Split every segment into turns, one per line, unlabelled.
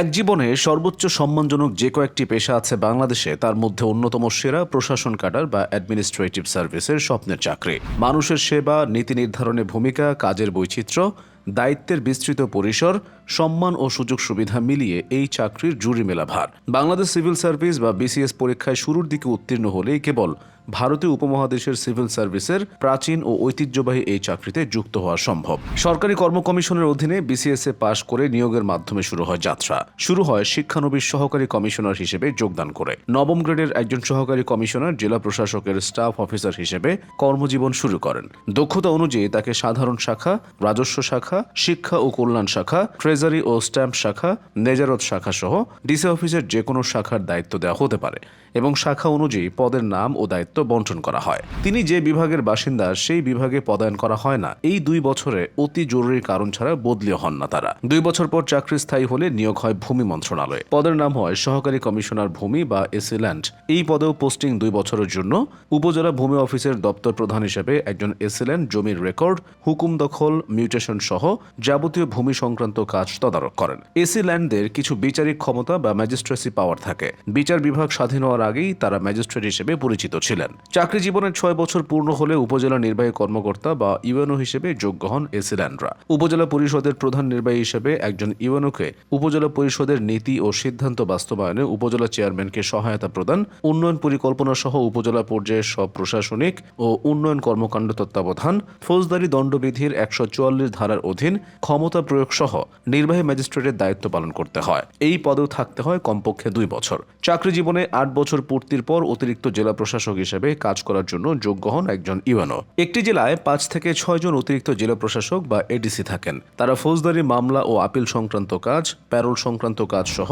এক জীবনে সর্বোচ্চ সম্মানজনক যে কয়েকটি পেশা আছে বাংলাদেশে, তার মধ্যে অন্যতম সেরা প্রশাসন কাটার বা অ্যাডমিনিস্ট্রেটিভ সার্ভিসের স্বপ্নের চাকরি। মানুষের সেবা, নীতি নির্ধারণে ভূমিকা, কাজের বৈচিত্র্য, দায়িত্বের বিস্তৃত পরিসর সম্মান ও সুযোগ সুবিধা মিলিয়ে এই চাকরির জুরি মেলা ভার। বাংলাদেশ সিভিল সার্ভিস বা বিসিএস পরীক্ষায় শুরুর দিকে উত্তীর্ণ হলেই কেবল ভারতীয় উপমহাদেশের সিভিল সার্ভিসের প্রাচীন ও ঐতিহ্যবাহী এই চাকরিতে যুক্ত হওয়া সম্ভব। সরকারি কর্ম কমিশনের অধীনে বিসিএস এ পাশ করে নিয়োগের মাধ্যমে শুরু হয় যাত্রা। শুরু হয় শিক্ষানবিশ সহকারী কমিশনার হিসেবে যোগদান করে। নবম গ্রেডের একজন সহকারী কমিশনার জেলা প্রশাসকের স্টাফ অফিসার হিসেবে কর্মজীবন শুরু করেন। দক্ষতা অনুযায়ী তাকে সাধারণ শাখা, রাজস্ব শাখা, শিক্ষা ও কল্যাণ শাখা ট্রেজারি ও স্ট্যাম্প শাখা, নেজারত শাখা সহ ডিসি অফিসের যে কোনো শাখার দায়িত্ব দেওয়া হতে পারে এবং শাখা অনুযায়ী পদের নাম ও দায়িত্ব বন্টন করা হয়। তিনি যে বিভাগের বাসিন্দা, সেই বিভাগে পদায়ন করা হয় না। এই দুই বছরে অতি জরুরি কারণ ছাড়া বদলিও হন না তারা। দুই বছর পর চাকরি স্থায়ী হলে নিয়োগ হয় ভূমি মন্ত্রণালয়ে। পদের নাম হয় সহকারী কমিশনার ভূমি বা এসিল্যান্ড। এই পদেও পোস্টিং দুই বছরের জন্য। উপজেলা ভূমি অফিসের দপ্তর প্রধান হিসেবে একজন এসিল্যান্ড জমির রেকর্ড, হুকুম দখল, মিউটেশন সহ যাবতীয় ভূমি সংক্রান্ত কাজ তদারক করেন। এসি ল্যান্ডদের কিছু বিচারিক ক্ষমতা বা ম্যাজিস্ট্রেসি পাওয়ার থাকে। বিচার বিভাগ স্বাধীন হওয়ার আগেই তারা ম্যাজিস্ট্রেট হিসেবে পরিচিত ছিলেন। চাকরি জীবনের ছয় বছর পূর্ণ হলে উপজেলা নির্বাহী কর্মকর্তা বা ইউএনও হিসেবে যোগ্য হন এসি ল্যান্ডরা। উপজেলা পরিষদের প্রধান নির্বাহী হিসেবে একজন ইউএনওকে উপজেলা পরিষদের নীতি ও সিদ্ধান্ত বাস্তবায়নে উপজেলা চেয়ারম্যানকে সহায়তা প্রদান, উন্নয়ন পরিকল্পনা সহ উপজেলা পর্যায়ে সব প্রশাসনিক ও উন্নয়ন কর্মকাণ্ড তত্ত্বাবধান, ফৌজদারি দণ্ডবিধির একশো চুয়াল্লিশ ধারার অধীন ক্ষমতা প্রয়োগ সহ নির্বাহী ম্যাজিস্ট্রেটের দায়িত্ব পালন করতে হয়। এই পদেও থাকতে হয় কমপক্ষে দুই বছর। চাকরি জীবনে আট বছর পূর্তির পর অতিরিক্ত জেলা প্রশাসক হিসেবে কাজ করার জন্য যোগ্য হন একজন ইউএনও। একটি জেলায় পাঁচ থেকে ছয় জন অতিরিক্ত জেলা প্রশাসক বা এডিসি থাকেন। তারা ফৌজদারি মামলা ও আপিল সংক্রান্ত কাজ, প্যারোল সংক্রান্ত কাজ সহ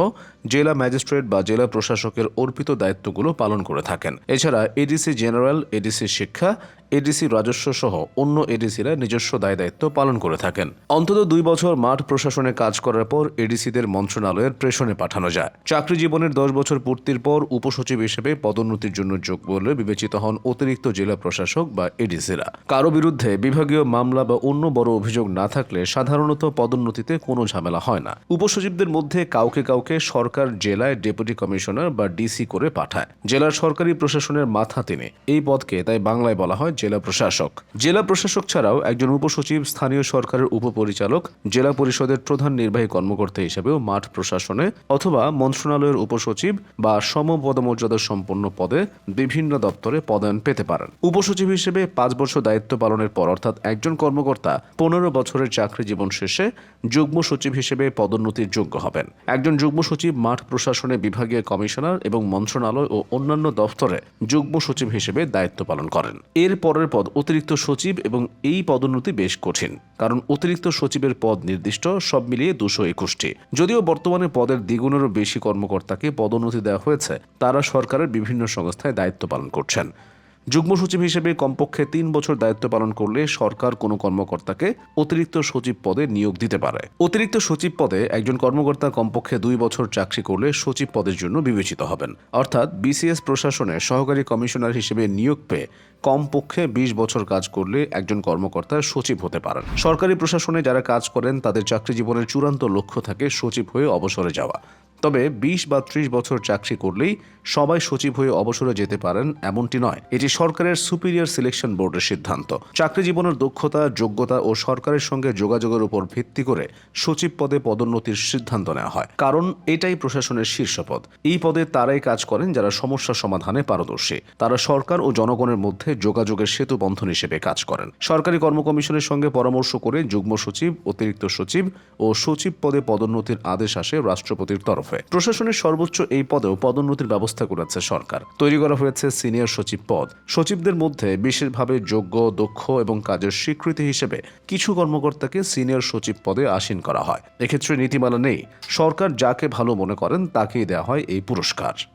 জেলা ম্যাজিস্ট্রেট বা জেলা প্রশাসকের অর্পিত দায়িত্বগুলো পালন করে থাকেন। এছাড়া এডিসি জেনারেল, এডিসি শিক্ষা, এডিসি রাজস্ব সহ অন্য এডিসিরা নিজস্ব দায় দায়িত্ব পালন করে থাকেন। অন্তত দুই বছর মাঠ প্রশাসনে কাজ করার পর এডিসিদের মন্ত্রণালয়ের প্রেষণে পাঠানো যায়। চাকরি জীবনের দশ বছর পূর্তির পর উপসচিব হিসেবে পদোন্নতির জন্য যোগ বলে বিবেচিত হন অতিরিক্ত জেলা প্রশাসক বা এডিসিরা। কারও বিরুদ্ধে বিভাগীয় মামলা বা অন্য বড় অভিযোগ না থাকলে সাধারণত পদোন্নতিতে কোনো ঝামেলা হয় না। উপসচিবদের মধ্যে কাউকে কাউকে সরকার, জেলায় ডেপুটি কমিশনার বা ডিসি করে পাঠায়। জেলার সরকারি প্রশাসনের মাথা তিনি এই পদকে তাই বাংলায় বলা হয় জেলা প্রশাসক। জেলা প্রশাসক ছাড়াও একজন উপসচিব স্থানীয় সরকারের উপপরিচালক, জেলা পরিষদের প্রধান নির্বাহী কর্মকর্তা হিসেবেও মাঠ প্রশাসনে অথবা মন্ত্রণালয়ের উপসচিব বা সম পদমর্যাদা সম্পন্ন পদে বিভিন্ন দপ্তরে পদায়ন পেতে পারেন। উপসচিব হিসেবে পাঁচ বছর দায়িত্ব পালনের পর অর্থাৎ একজন কর্মকর্তা পনেরো বছরের চাকরি জীবন শেষে যুগ্ম সচিব হিসেবে পদোন্নতির যোগ্য হবেন। একজন যুগ্ম সচিব মাঠ প্রশাসনে বিভাগীয় কমিশনার এবং মন্ত্রণালয় ও অন্যান্য দপ্তরে যুগ্ম সচিব হিসেবে দায়িত্ব পালন করেন। এর পরের পদ অতিরিক্ত সচিব এবং এই পদোন্নতি বেশ কঠিন, কারণ অতিরিক্ত সচিবের পদ নির্দিষ্ট সব মিলিয়ে দুশো একুশটি। যদিও বর্তমানে পদের দ্বিগুণেরও বেশি কর্মকর্তাকে পদোন্নতি দেওয়া হয়েছে, তারা সরকারের বিভিন্ন সংস্থায় দায়িত্ব পালন করছেন। যুগ্ম সচিব হিসেবে কমপক্ষে তিন বছর দায়িত্ব পালন করলে সরকার কোনো কর্মকর্তাকে অতিরিক্ত সচিব পদে নিয়োগ দিতে পারে। অতিরিক্ত সচিব পদে একজন কর্মকর্তা কমপক্ষে দুই বছর চাকরি করলে সচিব পদের জন্য বিবেচিত হবেন। অর্থাৎ বিসিএস প্রশাসনে সহকারী কমিশনার হিসেবে নিয়োগ পেয়ে কমপক্ষে বিশ বছর কাজ করলে একজন কর্মকর্তা সচিব হতে পারেন। সরকারি প্রশাসনে যারা কাজ করেন, তাদের চাকরি জীবনের চূড়ান্ত লক্ষ্য থাকে সচিব হয়ে অবসরে যাওয়া। তবে বিশ বা ত্রিশ বছর চাকরি করলেই সবাই সচিব হয়ে অবসরে যেতে পারেন এমনটি নয়। এটি সরকারের সুপিরিয়র সিলেকশন বোর্ডের সিদ্ধান্ত। চাকরি জীবনের দক্ষতা, যোগ্যতা ও সরকারের সঙ্গে যোগাযোগের উপর ভিত্তি করে সচিব পদে পদোন্নতির সিদ্ধান্ত নেওয়া হয়। কারণ এটাই প্রশাসনের শীর্ষ পদ এই পদে তারাই কাজ করেন যারা সমস্যা সমাধানে পারদর্শী। তারা সরকার ও জনগণের মধ্যে যোগাযোগের সেতু বন্ধন হিসেবে কাজ করেন। সরকারি কর্ম কমিশনের সঙ্গে পরামর্শ করে যুগ্ম সচিব, অতিরিক্ত সচিব ও সচিব পদে পদোন্নতির আদেশ আসে রাষ্ট্রপতির তরফে। প্রশাসনের সর্বোচ্চ এই পদেও পদোন্নতির ব্যবস্থা করেছে সরকার। তৈরি করা হয়েছে সিনিয়র সচিব পদ। সচিবদের মধ্যে বিশেষভাবে যোগ্য, দক্ষ এবং কাজের স্বীকৃতি হিসেবে কিছু কর্মকর্তাকে সিনিয়র সচিব পদে আসীন করা হয়। এক্ষেত্রে নীতিমালা নেই। সরকার যাকে ভালো মনে করেন, তাকেই দেওয়া হয় এই পুরস্কার।